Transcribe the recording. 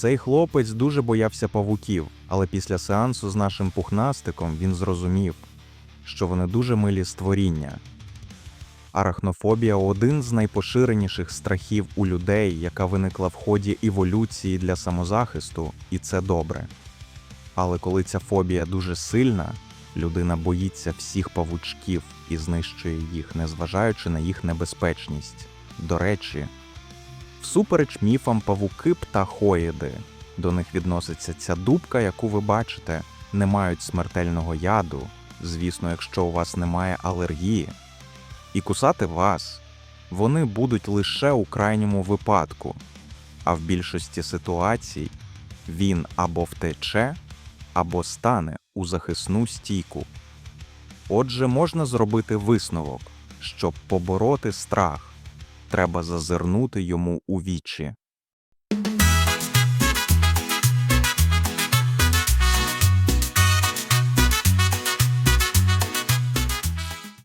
Цей хлопець дуже боявся павуків, але після сеансу з нашим пухнастиком він зрозумів, що вони дуже милі створіння. Арахнофобія один з найпоширеніших страхів у людей, яка виникла в ході еволюції для самозахисту, і це добре. Але коли ця фобія дуже сильна, людина боїться всіх павучків і знищує їх, незважаючи на їх небезпечність. До речі, всупереч міфам павуки птахоїди. До них відноситься ця дубка, яку ви бачите, не мають смертельного яду, звісно, якщо у вас немає алергії. І кусати вас вони будуть лише у крайньому випадку, а в більшості ситуацій він або втече, або стане у захисну стійку. Отже, можна зробити висновок, щоб побороти страх, треба зазирнути йому у вічі.